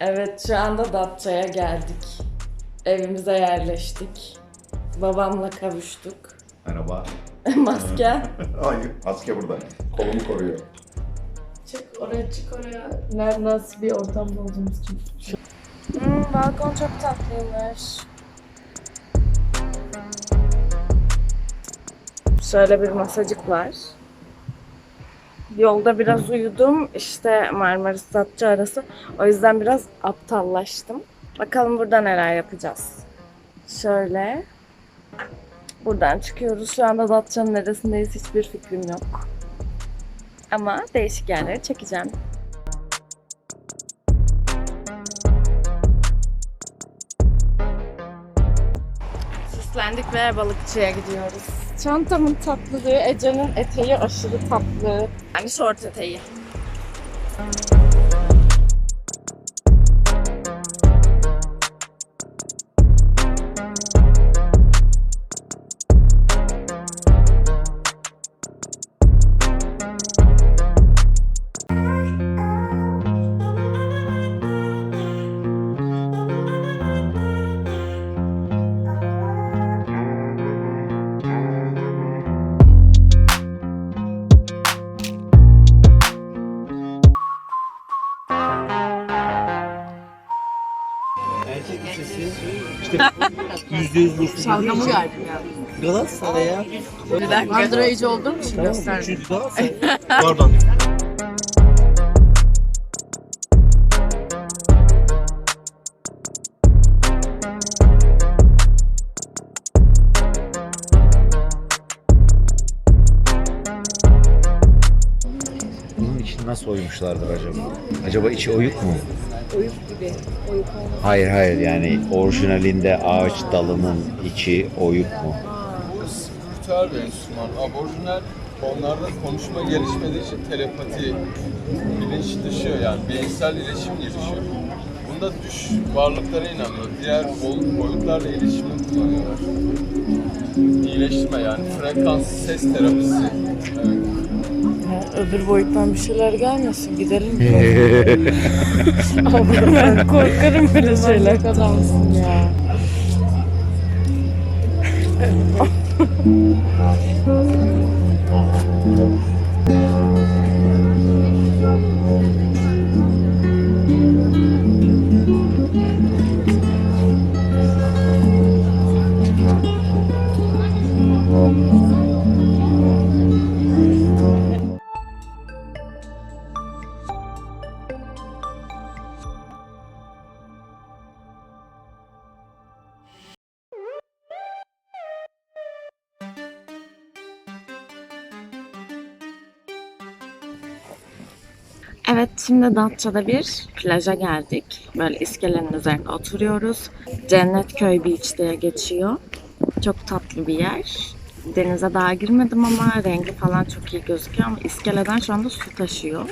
Evet şu anda Datça'ya geldik. Evimize yerleştik. Babamla kavuştuk. Merhaba. Maske. Hayır, maske burada. Kolumu koruyor. çık oraya çık oraya. Nerede nasıl bir ortamda olduğumuz için. Hmm, balkon çok tatlıymış. Şöyle bir masacık var. Yolda biraz uyudum. İşte Marmaris Datça arası. O yüzden biraz aptallaştım. Bakalım burada neler yapacağız. Şöyle. Buradan çıkıyoruz. Şu anda Datça'nın neresindeyiz hiçbir fikrim yok. Ama değişik yerleri çekeceğim. Süslendik ve balıkçıya gidiyoruz. Çantamın tatlılığı, Ece'nin eteği aşırı tatlı. Yani şort eteği. Erkek yüzde yüz burslu Şalgamı için verdim ya. Galatasaray'a Bir dakika. Andırayıcı olduğum için tamam gösterdim. üçüncü Galatasaray. Pardon. Nasıl oymuşlardır acaba? Acaba içi oyuk mu? Oyuk gibi. Oyuk olmaz. Hayır hayır yani orijinalinde ağaç dalının içi oyuk mu? spiritüel bir enstrüman. Aborjinal onlarda konuşma gelişmediği için telepati, bilinç dışı yani beyinsel iletişim gelişiyor. Bunda düş varlıklara inanıyor. Diğer boyutlarla iletişimi kullanıyorlar. İyileştirme yani frekans ses terapisi. Öbür boyuttan bir şeyler gelmesin gidelim. Ama ben korkarım böyle şeyler. adamsın ya. şimdi Datça'da bir plaja geldik. Böyle iskelenin üzerinde oturuyoruz. Cennetköy Beach diye geçiyor. Çok tatlı bir yer. Denize daha girmedim ama rengi falan çok iyi gözüküyor ama iskeleden şu anda su taşıyor.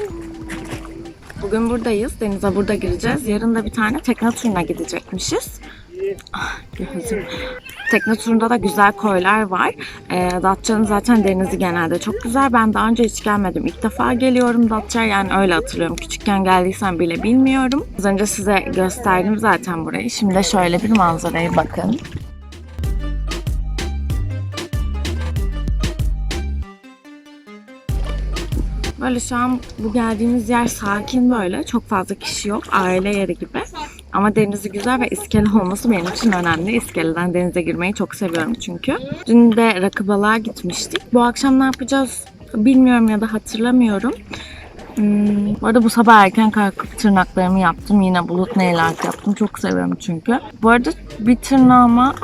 Bugün buradayız. Denize burada gireceğiz. Yarın da bir tane tekne turuna gidecekmişiz. Ah, gözüm. Tekne turunda da güzel koylar var. Ee, Datça'nın zaten denizi genelde çok güzel. Ben daha önce hiç gelmedim. İlk defa geliyorum Datça'ya. Yani öyle hatırlıyorum. Küçükken geldiysem bile bilmiyorum. Az önce size gösterdim zaten burayı. Şimdi şöyle bir manzaraya bakın. Böyle şu an bu geldiğimiz yer sakin böyle. Çok fazla kişi yok. Aile yeri gibi. Ama denizi güzel ve iskele olması benim için önemli. İskeleden denize girmeyi çok seviyorum çünkü. Dün de rakı balığa gitmiştik. Bu akşam ne yapacağız bilmiyorum ya da hatırlamıyorum. Hmm, bu arada bu sabah erken kalkıp tırnaklarımı yaptım. Yine bulut nail art yaptım. Çok seviyorum çünkü. Bu arada bir tırnağıma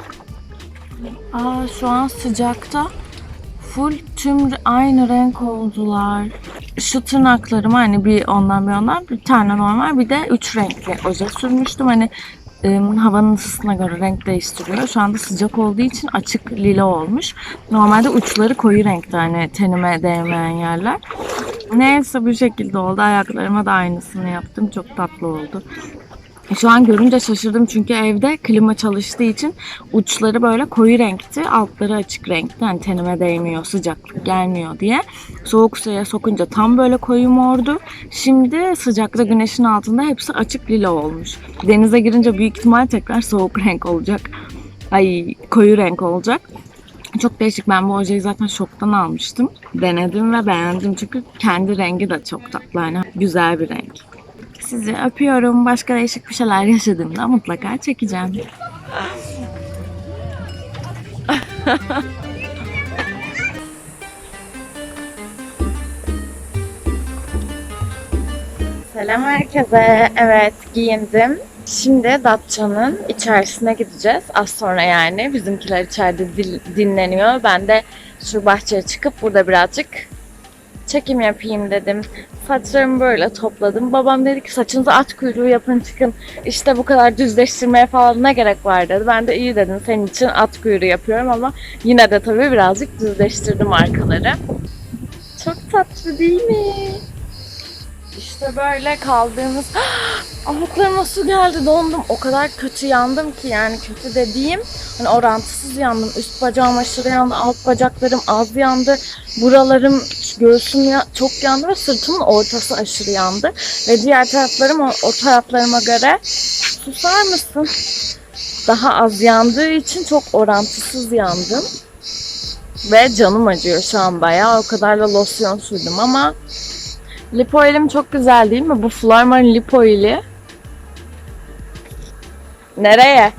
Aa, şu an sıcakta full tüm aynı renk oldular. Şu tırnaklarıma hani bir ondan bir ondan bir tane normal bir de üç renkli oje sürmüştüm. Hani havanın ısısına göre renk değiştiriyor. Şu anda sıcak olduğu için açık lila olmuş. Normalde uçları koyu renkte hani tenime değmeyen yerler. Neyse bu şekilde oldu. Ayaklarıma da aynısını yaptım. Çok tatlı oldu. Şu an görünce şaşırdım çünkü evde klima çalıştığı için uçları böyle koyu renkti, altları açık renkti. Hani tenime değmiyor, sıcaklık gelmiyor diye. Soğuk suya sokunca tam böyle koyu mordu. Şimdi sıcakta güneşin altında hepsi açık lila olmuş. Denize girince büyük ihtimal tekrar soğuk renk olacak. Ay koyu renk olacak. Çok değişik. Ben bu ojeyi zaten şoktan almıştım. Denedim ve beğendim çünkü kendi rengi de çok tatlı. Yani güzel bir renk. Sizi öpüyorum. Başka değişik bir şeyler yaşadığımda mutlaka çekeceğim. Selam herkese. Evet giyindim. Şimdi Datça'nın içerisine gideceğiz. Az sonra yani. Bizimkiler içeride dinleniyor. Ben de şu bahçeye çıkıp burada birazcık çekim yapayım dedim. Saçlarımı böyle topladım. Babam dedi ki saçınızı at kuyruğu yapın çıkın. İşte bu kadar düzleştirmeye falan ne gerek var dedi. Ben de iyi dedim senin için at kuyruğu yapıyorum ama yine de tabii birazcık düzleştirdim arkaları. Çok tatlı değil mi? İşte böyle kaldığımız... Ayaklarıma su geldi dondum. O kadar kötü yandım ki yani kötü dediğim hani orantısız yandım. Üst bacağım aşırı yandı, alt bacaklarım az yandı. Buralarım, göğsüm ya, çok yandı ve sırtımın ortası aşırı yandı. Ve diğer taraflarım o, o taraflarıma göre susar mısın? Daha az yandığı için çok orantısız yandım. Ve canım acıyor şu an bayağı. O kadar da losyon sürdüm ama Lipo oilim çok güzel değil mi? Bu Flormar'ın lipo oili. Nereye?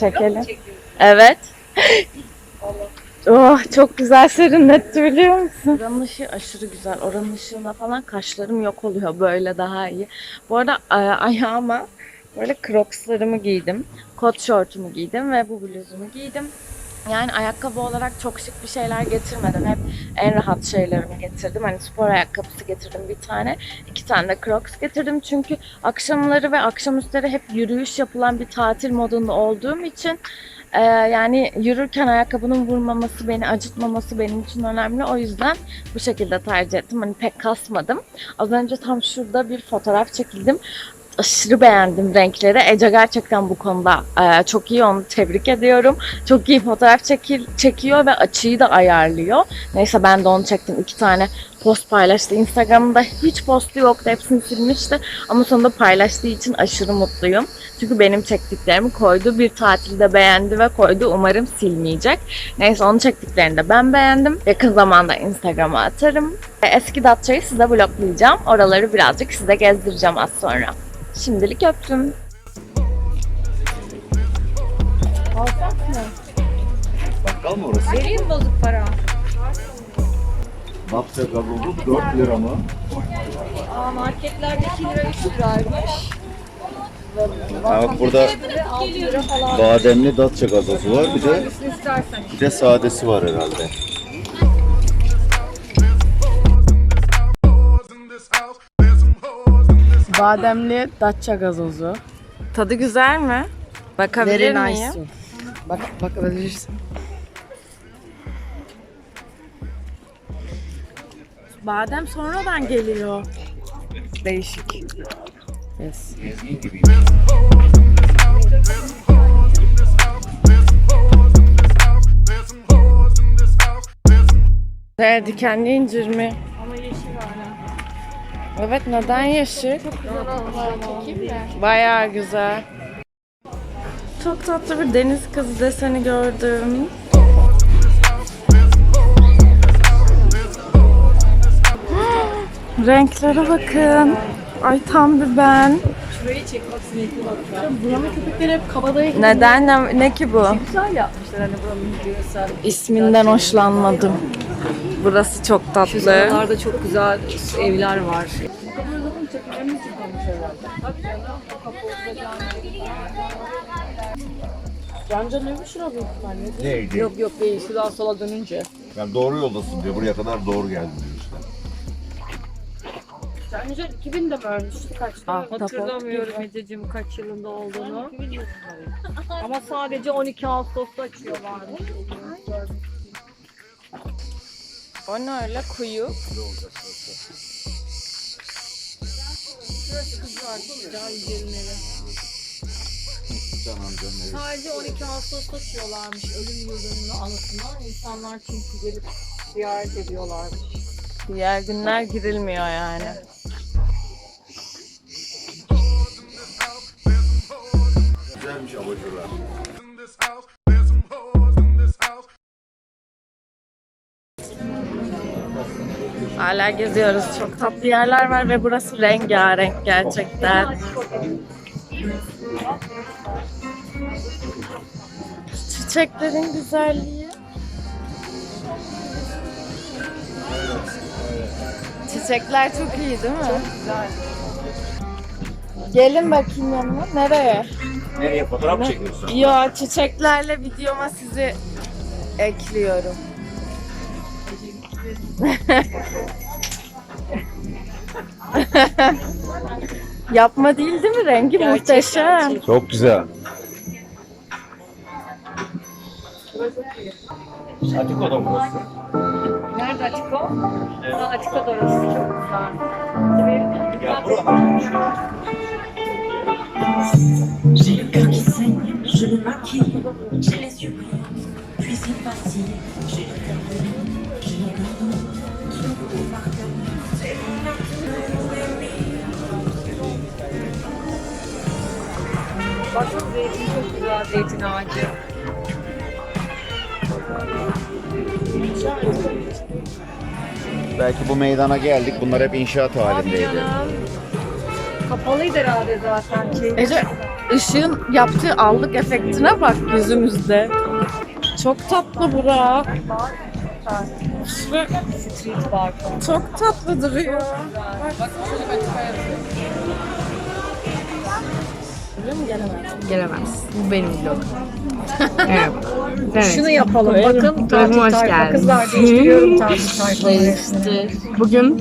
Çekelim. Evet. Oh çok güzel serinletti biliyor musun? Oranın ışığı aşırı güzel. Oranın ışığında falan kaşlarım yok oluyor. Böyle daha iyi. Bu arada e, ayağıma böyle crocslarımı giydim. Kot şortumu giydim ve bu bluzumu giydim. Yani ayakkabı olarak çok şık bir şeyler getirmedim. Hep en rahat şeylerimi getirdim. Hani spor ayakkabısı getirdim bir tane. iki tane de Crocs getirdim. Çünkü akşamları ve akşamüstleri hep yürüyüş yapılan bir tatil modunda olduğum için e, yani yürürken ayakkabının vurmaması, beni acıtmaması benim için önemli. O yüzden bu şekilde tercih ettim. Hani pek kasmadım. Az önce tam şurada bir fotoğraf çekildim aşırı beğendim renkleri. Ece gerçekten bu konuda e, çok iyi onu tebrik ediyorum. Çok iyi fotoğraf çekil, çekiyor ve açıyı da ayarlıyor. Neyse ben de onu çektim. iki tane post paylaştı. Instagram'da hiç postu yoktu. Hepsini silmişti. Ama sonunda paylaştığı için aşırı mutluyum. Çünkü benim çektiklerimi koydu. Bir tatilde beğendi ve koydu. Umarım silmeyecek. Neyse onu çektiklerini de ben beğendim. Yakın zamanda Instagram'a atarım. E, Eski Datça'yı size vloglayacağım. Oraları birazcık size gezdireceğim az sonra. Şimdilik öptüm. Bakkal mı orası? Vereyim bozuk para. Napsa gazozu 4 lira mı? Aa, marketlerde 2 lira 3 liraymış. Ha, bak burada 6 lira falan. bademli datça gazozu var. Bir de bir de sadesi var herhalde. Bademli Datça gazozu. Tadı güzel mi? Bakabilir Very miyim? nice. Bak bakabilirsin. Badem sonradan geliyor. Değişik. Yes. Evet, dikenli incir mi? Ama yeşil. Evet, neden yeşil? Bayağı güzel. Çok tatlı bir deniz kızı deseni gördüm. Renklere bakın. Ay tam bir ben. Şurayı çek bak sinekli bak. Buranın köpekleri hep kabadayı Neden ne, ne ki bu? güzel yapmışlar hani buranın görsel. İsminden hoşlanmadım. Burası çok tatlı. Buralarda çok güzel evler var. Neydi? Yok yok değil. Şuradan sola dönünce. Yani doğru yoldasın diyor. Buraya kadar doğru geldin diyor işte. Önce 2000'de mi ölmüştü kaçta? Ah, Hatırlamıyorum Ececiğim kaç yılında olduğunu. Ama sadece 12 Ağustos'ta açıyorlarmış. O ne öyle kuyu? Sadece 12 Ağustos'ta açıyorlarmış ölüm yıldönümü anısına. İnsanlar çünkü gelip ziyaret ediyorlarmış. Diğer günler girilmiyor yani. Güzelmiş abajurlar. Hala geziyoruz. Çok tatlı yerler var ve burası rengarenk gerçekten. Çiçeklerin güzelliği. Çiçekler çok iyi değil mi? Çok güzel. Gelin bakayım yanıma. Nereye? Nereye fotoğraf mı çekiyorsun? Yo çiçeklerle videoma sizi ekliyorum. Yapma değil değil mi? Rengi muhteşem. Çok güzel. Atiko da burası. Nerede Atiko? Ha, Atiko da orası çok güzel. Ya buralar. J'ai le cœur qui saigne, je me maquille, j'ai les yeux brillants, cuisine facile, j'ai le cœur de Bakın zeytin çok güzel zeytin ağacı. Belki bu meydana geldik. Bunlar hep inşaat halindeydi. Canım. Kapalıydı herhalde zaten. Ece ışığın yaptığı allık efektine bak yüzümüzde. Çok tatlı bura. Street bar. Çok tatlı duruyor. Gelemez. Bu benim vlog. evet. evet. Şunu yapalım. Bakın tatil hoş geldiniz. Kızlar değiştiriyorum tatil tayfayı. Bugün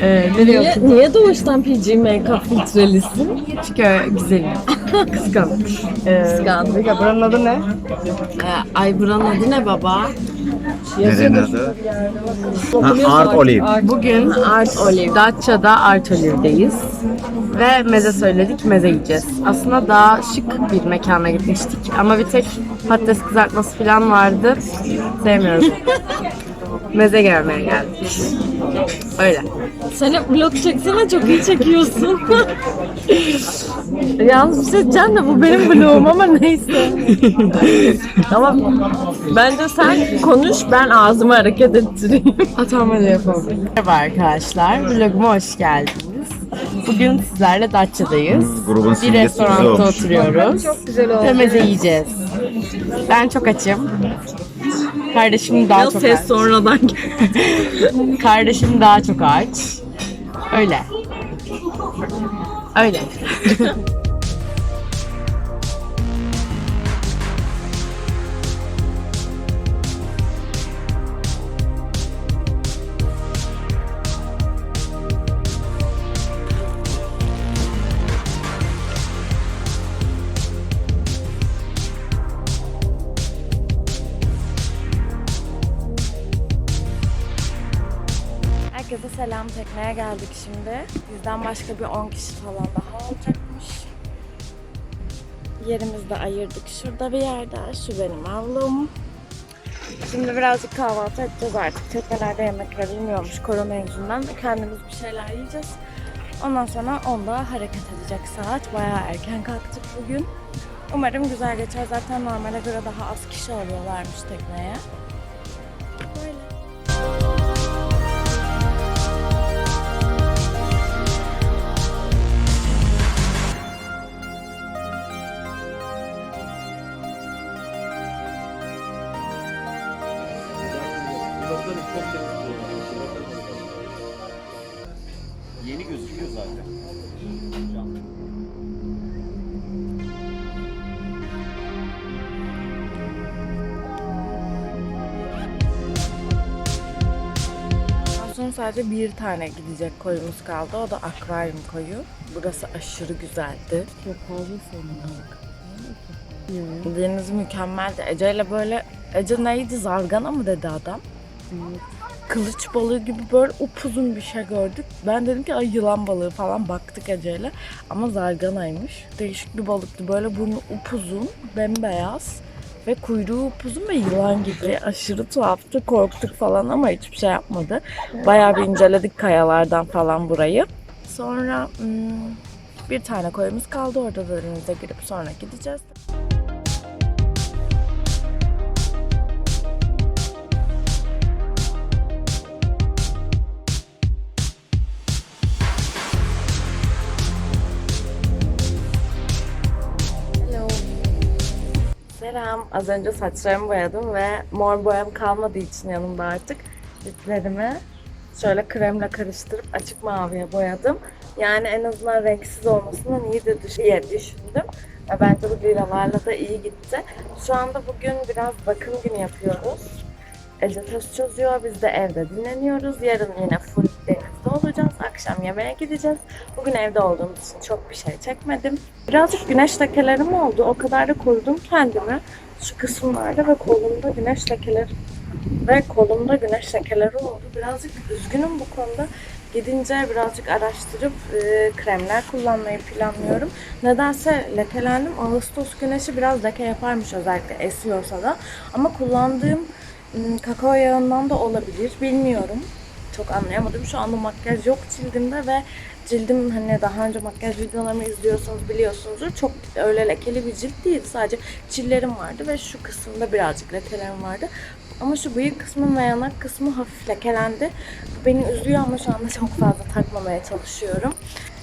e, nereye Niye, niye doğuştan PG make-up filtrelisin? Çünkü güzelim. Kıskanç. Ee, Kıskandım. Ya buranın adı ne? Ee, ay buranın adı ne baba? Nerenin adı? Ha, Art Olive. Bugün Art Olive, Datça'da Art Olive'deyiz. Ve meze söyledik, meze yiyeceğiz. Aslında daha şık bir mekana gitmiştik. Ama bir tek patates kızartması falan vardı. Sevmiyoruz. meze gelmeye geldik. Öyle. Sen hep vlog çeksene çok iyi çekiyorsun. Yalnız bir şey diyeceğim de bu benim vlogum ama neyse. ama bence sen konuş ben ağzımı hareket ettireyim. Tamam hadi yapalım. Merhaba arkadaşlar, vloguma hoş geldiniz. Bugün sizlerle Datça'dayız. Grubun Bir simgesi restoranda olmuş. oturuyoruz. Çok güzel oldu. Ve meze yiyeceğiz. Ben çok açım. Kardeşim daha Ya çok ses aç. sonradan Kardeşim daha çok aç. Öyle. Öyle. Selam tekneye geldik şimdi. Bizden başka bir 10 kişi falan daha olacakmış. Yerimizi de ayırdık şurada bir yerde. Şu benim avlum. Şimdi birazcık kahvaltı edeceğiz artık. Teknelerde yemekler bilmiyormuş korona yüzünden kendimiz bir şeyler yiyeceğiz. Ondan sonra onda hareket edecek saat. Bayağı erken kalktık bugün. Umarım güzel geçer. Zaten normale göre daha az kişi alıyorlarmış tekneye. Sadece bir tane gidecek koyumuz kaldı. O da akvaryum koyu. Burası aşırı güzeldi. Çok fazla sanırım. Deniz mükemmeldi. Ece ile böyle Ece neydi zargana mı dedi adam. Kılıç balığı gibi böyle upuzun bir şey gördük. Ben dedim ki ay yılan balığı falan baktık Ece'yle. Ama zarganaymış. Değişik bir balıktı. Böyle burnu upuzun, bembeyaz ve kuyruğu upuzun ve yılan gibi. Aşırı tuhaftı. Korktuk falan ama hiçbir şey yapmadı. Bayağı bir inceledik kayalardan falan burayı. Sonra hmm, bir tane koyumuz kaldı. Orada da girip sonra gideceğiz. Selam. Az önce saçlarımı boyadım ve mor boyam kalmadığı için yanımda artık diplerimi şöyle kremle karıştırıp açık maviye boyadım. Yani en azından renksiz olmasından iyidir diye düşündüm. Ve bence bu liralarla da iyi gitti. Şu anda bugün biraz bakım günü yapıyoruz. Ece test çözüyor. Biz de evde dinleniyoruz. Yarın yine full olacağız. Akşam yemeğe gideceğiz. Bugün evde olduğumuz için çok bir şey çekmedim. Birazcık güneş lekelerim oldu. O kadar da korudum kendimi. Şu kısımlarda ve kolumda güneş lekeleri ve kolumda güneş lekeleri oldu. Birazcık üzgünüm bu konuda. Gidince birazcık araştırıp e, kremler kullanmayı planlıyorum. Nedense lekelendim. Ağustos güneşi biraz leke yaparmış özellikle esiyorsa da. Ama kullandığım Hmm, kakao yağından da olabilir. Bilmiyorum. Çok anlayamadım. Şu anda makyaj yok cildimde ve cildim hani daha önce makyaj videolarımı izliyorsanız biliyorsunuzdur. Çok öyle lekeli bir cilt değil. Sadece çillerim vardı ve şu kısımda birazcık lekelerim vardı. Ama şu bıyık kısmı ve yanak kısmı hafif lekelendi. Bu beni üzüyor ama şu anda çok fazla takmamaya çalışıyorum.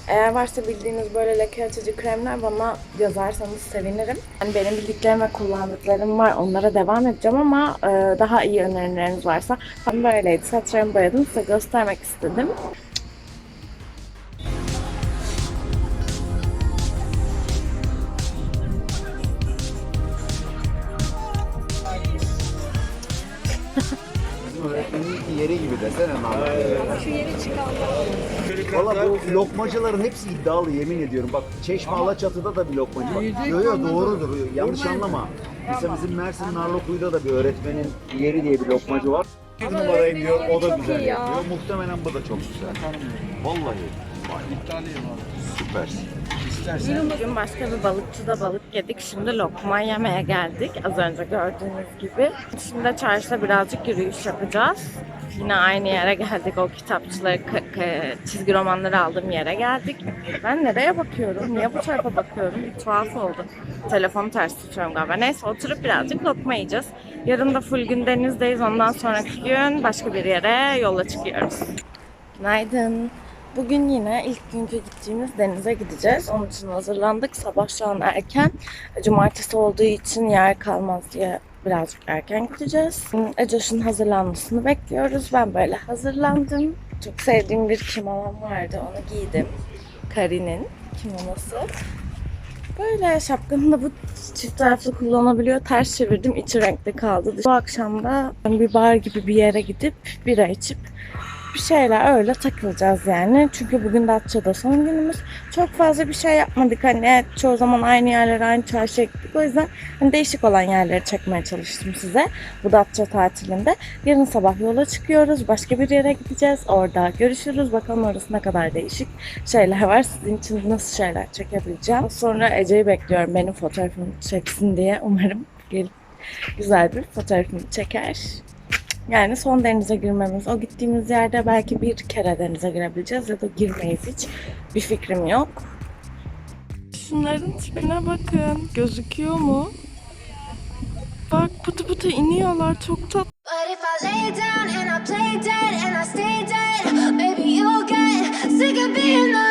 Eğer varsa bildiğiniz böyle leke açıcı kremler bana yazarsanız sevinirim. Yani benim bildiklerim ve kullandıklarım var. Onlara devam edeceğim ama e, daha iyi önerileriniz varsa. Ben böyleydi. Saçlarımı boyadım. Size göstermek istedim. Öğretmenin yeri gibi desene Valla bu lokmacıların hepsi iddialı yemin ediyorum. Bak Çeşme Alaçatı'da da bir lokmacı var. Yo yo doğrudur. Yanlış anlama. Mesela bizim Mersin Narlıkuyu'da da bir öğretmenin yeri diye bir lokmacı var. Bir numarayım diyor, o da güzel yapıyor. Muhtemelen bu da çok güzel. Vallahi. Vay. Süpersin. Bugün başka bir balıkçıda balık yedik. Şimdi lokma yemeye geldik. Az önce gördüğünüz gibi. Şimdi çarşıda birazcık yürüyüş yapacağız. Yine aynı yere geldik. O kitapçıları, çizgi romanları aldığım yere geldik. Ben nereye bakıyorum? Niye bu tarafa bakıyorum? Bir tuhaf oldu. Telefonu ters tutuyorum galiba. Neyse oturup birazcık lokma yiyeceğiz. Yarın da full gün denizdeyiz. Ondan sonraki gün başka bir yere yola çıkıyoruz. Günaydın. Bugün yine ilk günkü gittiğimiz denize gideceğiz. Onun için hazırlandık. Sabah şu an erken. Cumartesi olduğu için yer kalmaz diye birazcık erken gideceğiz. Ecoş'un hazırlanmasını bekliyoruz. Ben böyle hazırlandım. Çok sevdiğim bir kimonom vardı. Onu giydim. Karin'in kimonosu. Böyle şapkamı da bu çift taraflı kullanabiliyor. Ters çevirdim. içi renkli kaldı. Bu akşam da bir bar gibi bir yere gidip bira içip bir şeyler öyle takılacağız yani. Çünkü bugün Datça'da son günümüz. Çok fazla bir şey yapmadık. Hani çoğu zaman aynı yerlere, aynı çarşıya gittik. O yüzden hani değişik olan yerleri çekmeye çalıştım size. Bu Datça tatilinde. Yarın sabah yola çıkıyoruz. Başka bir yere gideceğiz. Orada görüşürüz. Bakalım orası ne kadar değişik şeyler var. Sizin için nasıl şeyler çekebileceğim. Sonra Ece'yi bekliyorum. Benim fotoğrafımı çeksin diye. Umarım gelip güzel bir fotoğrafımı çeker. Yani son denize girmemiz. O gittiğimiz yerde belki bir kere denize girebileceğiz ya da girmeyiz hiç. Bir fikrim yok. Şunların tipine bakın. Gözüküyor mu? Bak pıtı pıtı iniyorlar. Çok tatlı. But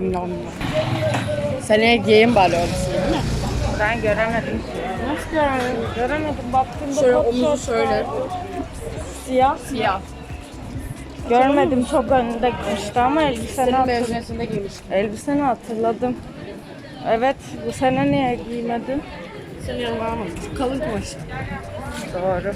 Nom nom. Seneye giyim balonsun değil mi? Ben göremedim. Nasıl göremedim? Göremedim. Baktığımda Şöyle omuzu şöyle. siyah. Siyah. Görmedim çok önünde gitmişti ama elbiseni, Senin hatır... mezuniyetinde giymiştim. elbiseni hatırladım. Evet bu sene niye giymedin? Senin yanıma almadım. Kalın kumaş. Doğru.